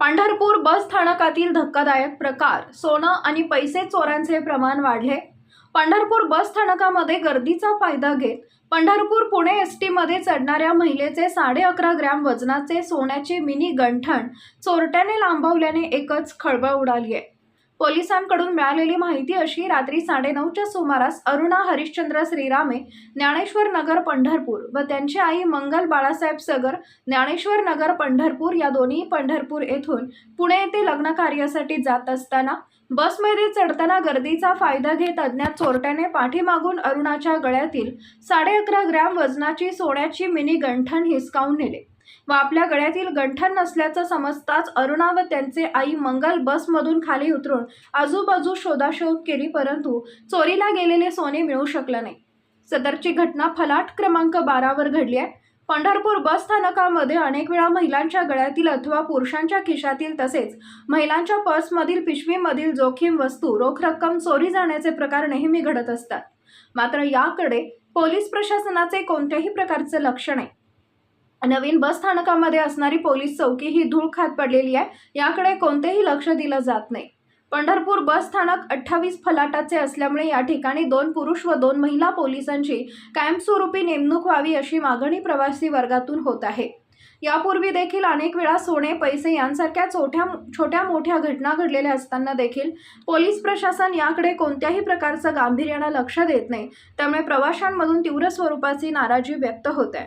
पंढरपूर बस स्थानकातील धक्कादायक प्रकार. सोनं आणि पैसे चोरांचे प्रमाण वाढले. पंढरपूर बस स्थानकामध्ये गर्दीचा फायदा घेत पंढरपूर पुणे एस टीमध्ये चढणाऱ्या महिलेचे साडे अकरा ग्रॅम वजनाचे सोन्याचे मिनी गंठण चोरट्याने लांबवल्याने एकच खळबळ उडाली आहे पोलिसांकडून मिळालेली माहिती अशी रात्री साडेनऊच्या सुमारास अरुणा हरिश्चंद्र श्रीरामे ज्ञानेश्वर नगर पंढरपूर व त्यांची आई मंगल बाळासाहेब सगर ज्ञानेश्वर नगर पंढरपूर या दोन्ही पंढरपूर येथून पुणे येथे लग्न कार्यासाठी जात असताना बसमध्ये चढताना गर्दीचा फायदा घेत अज्ञात चोरट्याने पाठीमागून अरुणाच्या गळ्यातील साडे अकरा ग्रॅम वजनाची सोन्याची मिनी गंठण हिसकावून नेले. व आपल्या गळ्यातील गंठण नसल्याचं समजताच अरुणा व त्यांचे आई मंगल बसमधून खाली उतरून आजूबाजू शोधाशोध केली परंतु चोरीला गेलेले सोने मिळू शकलं नाही. सदरची घटना फलाट क्रमांक बारावर घडली आहे. पंढरपूर बस स्थानकामध्ये अनेक वेळा महिलांच्या गळ्यातील अथवा पुरुषांच्या खिशातील तसेच महिलांच्या पर्समधील पिशवीमधील जोखीम वस्तू रोख रक्कम चोरी जाण्याचे प्रकार नेहमी घडत असतात. मात्र याकडे पोलीस प्रशासनाचे कोणत्याही प्रकारचे लक्ष नाही. नवीन बस स्थानकामध्ये असणारी पोलीस चौकी ही धूळ खात पडलेली आहे. याकडे कोणतेही लक्ष दिलं जात नाही. पंढरपूर बस स्थानक अठ्ठावीस फलाटाचे असल्यामुळे या ठिकाणी दोन पुरुष व दोन महिला पोलिसांची कायमस्वरूपी नेमणूक व्हावी अशी मागणी प्रवासी वर्गातून होत आहे. यापूर्वी देखील अनेक वेळा सोने पैसे यांसारख्या छोट्या छोट्या मोठ्या घटना घडलेल्या असताना देखील पोलीस प्रशासन याकडे कोणत्याही प्रकारचं गांभीर्यानं लक्ष देत नाही. त्यामुळे प्रवाशांमधून तीव्र स्वरूपाची नाराजी व्यक्त होत आहे.